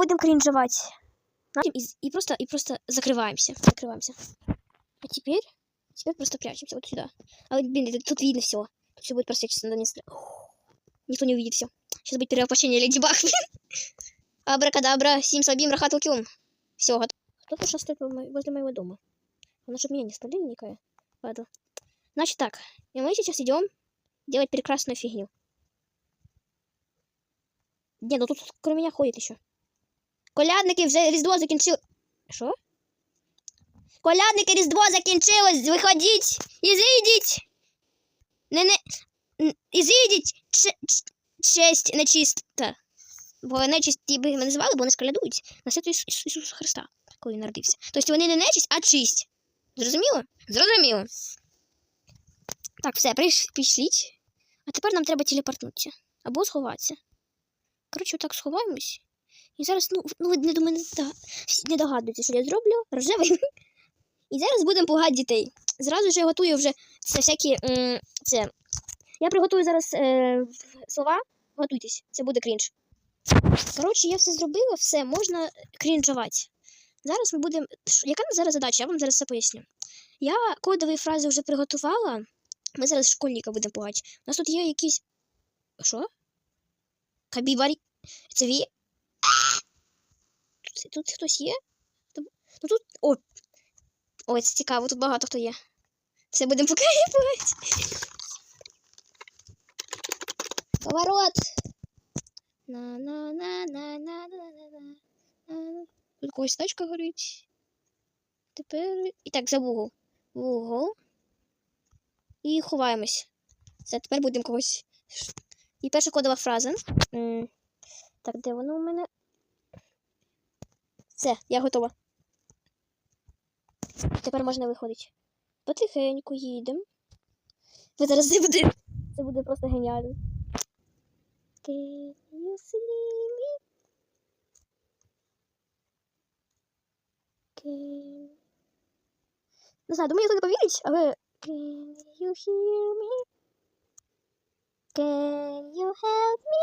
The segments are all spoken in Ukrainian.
будем кринжевать. И, и просто, и просто закрываемся. Закрываемся. А теперь, теперь просто прячемся вот сюда. А вот, блин, это- тут видно все. Тут все будет просвечиваться на несколько. Никто не увидит все. Сейчас будет перевоплощение Леди Баг. Абракадабра, Сим Сабим, Рахатул Кюм. Все, готово. Кто-то сейчас стоит во- возле моего дома. Она чтобы меня не спалили никакая. Ладно. Значит так. И мы сейчас идем делать прекрасную фигню. Не, ну тут кроме меня ходит еще. Колядники вже Різдво закінчили. Що? Колядники Різдво закінчилось. Виходіть і зійдіть. Не не. І зійдіть. Ч- честь нечиста. Бо нечисть би ми називали, бо вони ж колядують на Ісу- Ісуса Христа, коли він народився. Тобто вони не нечисть, а чисть. Зрозуміло? Зрозуміло. Так, все, пішліть. А тепер нам треба телепортнутися. Або сховатися. Коротше, отак сховаємось. І зараз, ну, ну ви не думаю, не, догадуєтеся, що я зроблю. Рожевий. І зараз будемо пугати дітей. Зразу ж я готую вже це всякі. це. Я приготую зараз е, слова. Готуйтесь, це буде крінж. Коротше, я все зробила, все, можна крінжувати. Зараз ми будемо. Яка нас зараз задача? Я вам зараз все поясню. Я кодові фрази вже приготувала. Ми зараз школьника будемо пугати. У нас тут є якісь. Що? Кабібарі. Це ві. Тут хтось є? Ну тут. О! Ой, це цікаво, тут багато хто є. Це будемо покріпувати. Поворот! Тут когось тачка горить. Тепер. І так, за вугол. Вугол. І ховаємось. Це тепер будемо когось. І перша кодова фраза. Так, де воно у мене? Все, я готова. Тепер можна виходити. Потихеньку їдемо. Ви зараз це буде. Це буде просто геніально. Can you see me? Can... Не знаю, думаю, не повірить, але Can you hear me? Can you help me?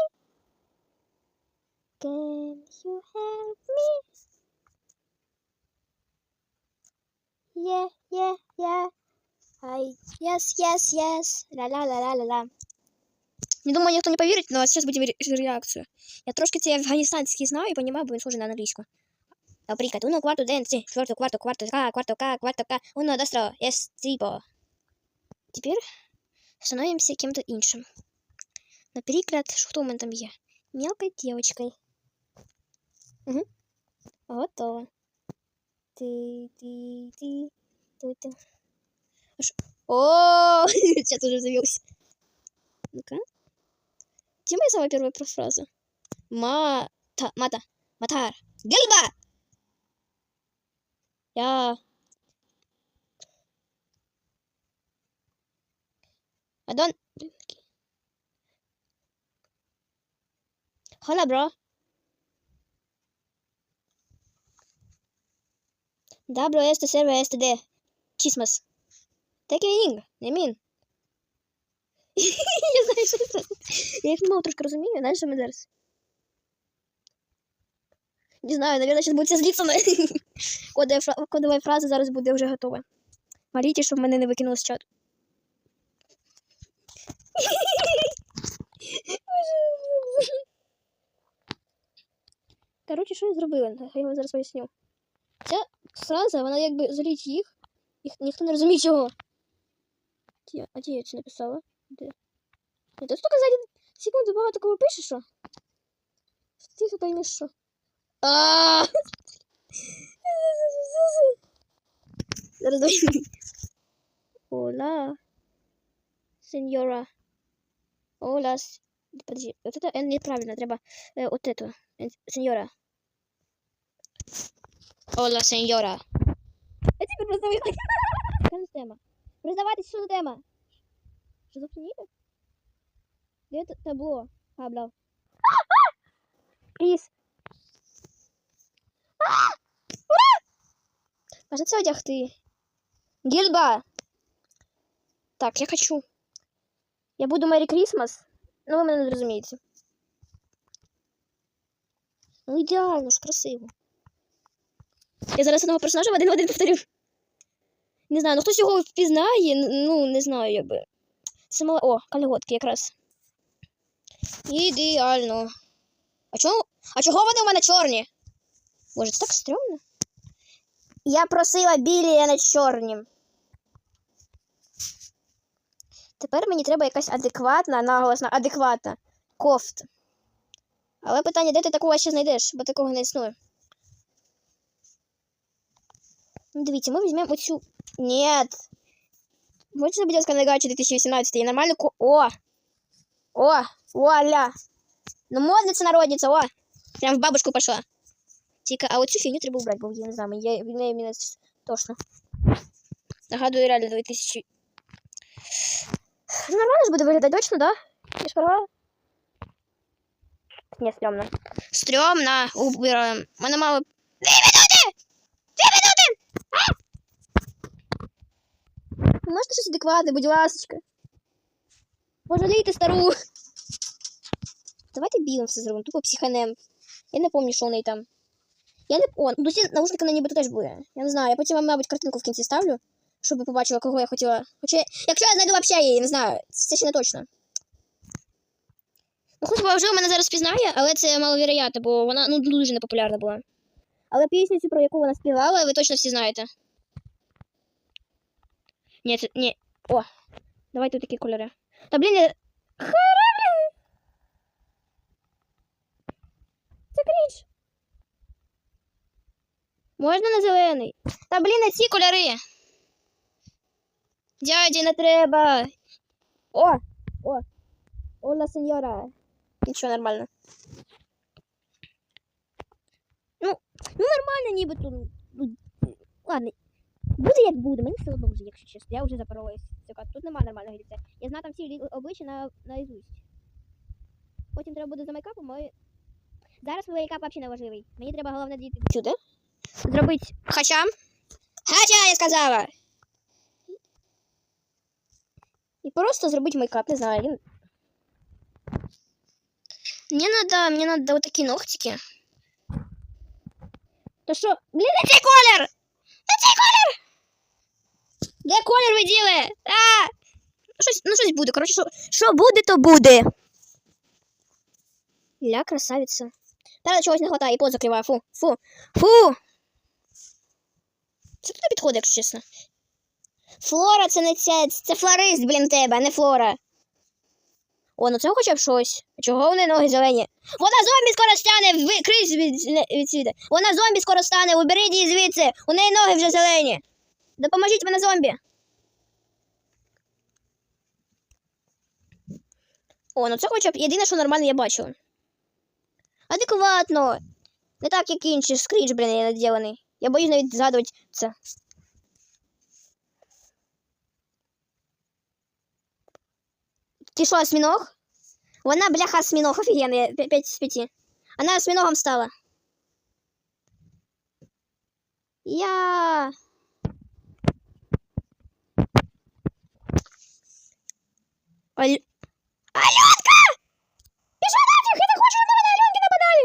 Can you help me? yeah, yeah, yeah. I, yes, yes, yes. Ла-ла-ла-ла-ла-ла. Не думаю, никто не поверит, но сейчас будем решить реакцию. Я трошки тебе афганистанский знаю и понимаю, будем сложно на английскую. Наприклад, uno, cuarto, den, три, четвертую, кварту, кварту, ка, кварту, ка, кварту, ка, uno, dos, es, tipo. Теперь становимся кем-то іншим. Наприклад, что у меня там є? Мелкой девочкой. Угу. Готово. Ти, ти, ти ти, ти. А шо- О, сейчас уже завелся. Ну-ка. Где моя самая первая фраза? Мата, мата, матар. Гельба! Я... Адон... Hola, bro. Да, bro, este serve este de chismas. Такий не мін. Я знаю, що це. Я їх мало трошки розумію, знаєш, що ми зараз. Не знаю, наверное, сейчас будете злиться на кодова, фра... кодова фраза зараз буде вже готова. Моліть, щоб мене не викинуло з чату. Коротше, що я зробила? Я вам зараз поясню. Ця фраза, вона якби злить їх, їх ніхто не розуміє чого. Де? А де я це написала? Де? Ні, тут тільки за секунду багато кого пише, що? Тихо поймеш, що. А! Зараз давай. Ола. Сеньора. Ола. с- Подожди, вот это N неправильно, треба э, вот эту. Э, Сеньора. Ола, сеньора. А теперь просто выходи. Яка за тема? Признавайтесь, що за тема? Шизофрения? Где это табло? А, бля. Плиз. Кажется, одягти. Гільба. Так, я хочу. Я буду Мері Крісмас. Ну, ви мене не зрозумієте. Ну ідеально ж, красиво. Я зараз одного персонажа в один в один повторю. Не знаю, ну хтось його впізнає, ну не знаю, якби. Це мала. О, кальготки якраз. Ідеально. А чому? А чого вони у мене чорні? Боже, це так стрьомно. Я просила білі, а не чорні. Тепер мені треба якась адекватна, наголосна, адекватна кофта. Але питання, де ти такого ще знайдеш, бо такого не існує. Ну, дивіться, ми візьмемо оцю. Нет. Можете, будь ласка, Нагачі 2018 я нормально ко... О! О! Вуаля! Ну, модниця народниця, о! Прям в бабушку пошла. Тільки, а оцю фігню треба убрати, бо я не знаю, я від неї мене тошно. Нагадую, реально 2000. Ну, нормально ж буде виглядати, точно, да? Я ж права? Не, стрёмно. Стрёмно. Убираем. Мене мало... Можете щось адекватне, будь ласочка. Пожалійте стару. Давайте білим все зробимо, тупо психанем. Я не пам'ятаю, що у неї там. Я не... О, ну ці наушники на нібито теж були. Я не знаю, я потім вам, мабуть, картинку в кінці ставлю, щоб ви кого я хотіла. Хоча, якщо я знайду вообще її, не знаю, це ще не точно. Ну, хоч вже мене зараз пізнає, але це маловіроятно, бо вона ну, дуже непопулярна була. Але пісню цю, про яку вона співала, ви точно всі знаєте. Ні. Ні. О! Давайте такі кольори. Та блін, я... Хара, блін! На зелений? Та блін, на ці кольори. Не треба. О! О! Ола сеньора. Нічого нормально. Ну, ну нормально нібито. Ну, Ладно. Буде як буде, мені все одно вже, якщо чесно. Я вже запоролась. Тут немає нормального лиця. Я знаю там всі обличчя на, наизусть. Потім треба буде за мейкапом, але... Зараз мейкап взагалі не важливий. Мені треба головне дійти сюди. Зробити хача. Хача, я сказала! І просто зробити мейкап, не знаю. Він... Мне надо, мне надо вот такие ногтики. То що? Блін, де цей колір? Де колір? Колір виділи? А! Ну щось, ну щось буде. Коротше, що, що буде, то буде. Ля, красавиця. Та чогось не хватає, і пот закриває. Фу, фу, фу. Це туди підходить, якщо чесно. Флора це не ця, це флорист, блін, тебе, а не флора. О, ну це хоча б щось. Чого вони ноги зелені? Вона зомбі скоро стане, ви крись від, від світа. Вона зомбі скоро стане, уберіть її звідси. У неї ноги вже зелені. Допоможіть мене зомбі. О, ну це хоча б єдине, що нормально я бачила. Адекватно. Не так, як інші скріч, блін, я наділений. Я боюсь навіть згадувати це. Ти що, осьминог? Вона, бляха, осьминог, офигенный, 5 из 5. Она осьминогом стала. Я... Аль... Аленка! Пішла нафиг! Я не хочу, на мене Аленки нападали!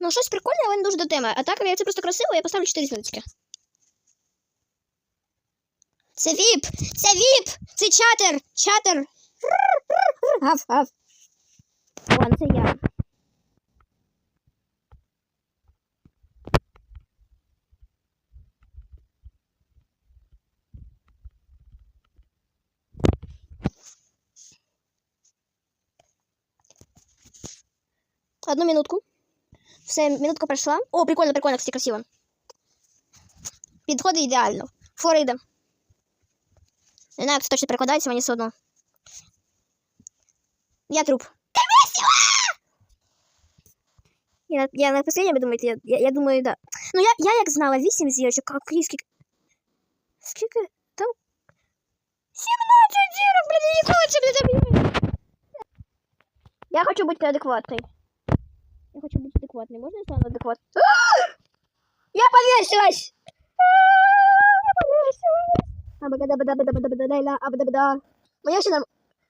Ну, щось прикольне, але не дуже до теми. А так, як це просто красиво, я поставлю 4 зв'язки. Це віп! Це віп! Це чатер! Чатер! Гав, гав. Вон, це я. Одну минутку. Все, минутка пройшла. О, прикольно, прикольно, кстати, красиво. Підходить ідеально. Флорида. Не знаю, як це точно перекладається, мені все одно. Я труп. Я, на- я на последнем, думаєте, я, я, я думаю, да. Ну, я, я як знала, 8 зірочок, а скільки... Скільки там? 17 зірок, блін, я ніколи це не заб'ю. Я хочу бути адекватною. Я хочу быть адекватной. Можно я стану адекватной? Я повесилась! Я Абадабадабадабадабадабада, абадабада. Мені вообще норм...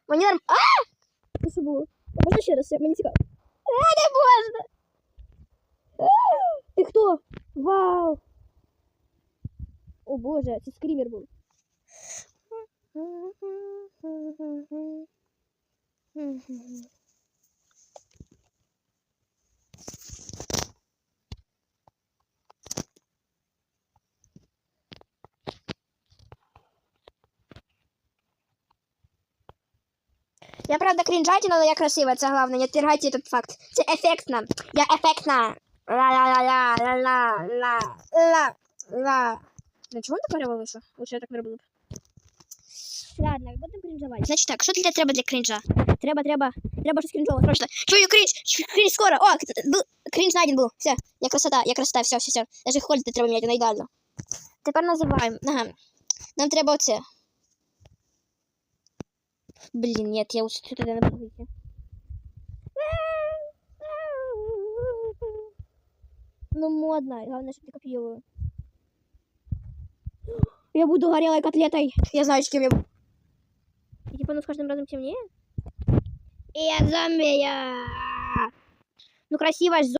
Мені норм... А! Це що було? Можна ще раз? Мені цікаво. А, не можна! А! Ти хто? Вау! О боже, це скрімер був. Я правда крінжатіна, але я красива, це головне. Не тиргайте этот факт. Це ефектно. Я ефектна. Ла-ла-ла-ла-ла-ла-ла. Ну чого не так? Лучше я так не робила. Ладно, будемо крінжувати. Значить так, що для треба для крінжа? Треба, треба, треба щось крінжове, срочно. Чую крінж, крінж скоро. О, крінж знайден був. Все, я красота, я красота, все, все, все. Даже ходити треба міняти, на ідеально. Тепер називаємо. Ага. Нам треба оце. Блин, нет, я лучше не буду выйти. Ну, модно. Главное, чтобы ты копировала. Я буду горелой котлетой. Я знаю, с кем я буду. И типа, ну, с каждым разом темнее. И я зомби, я... Ну, красивая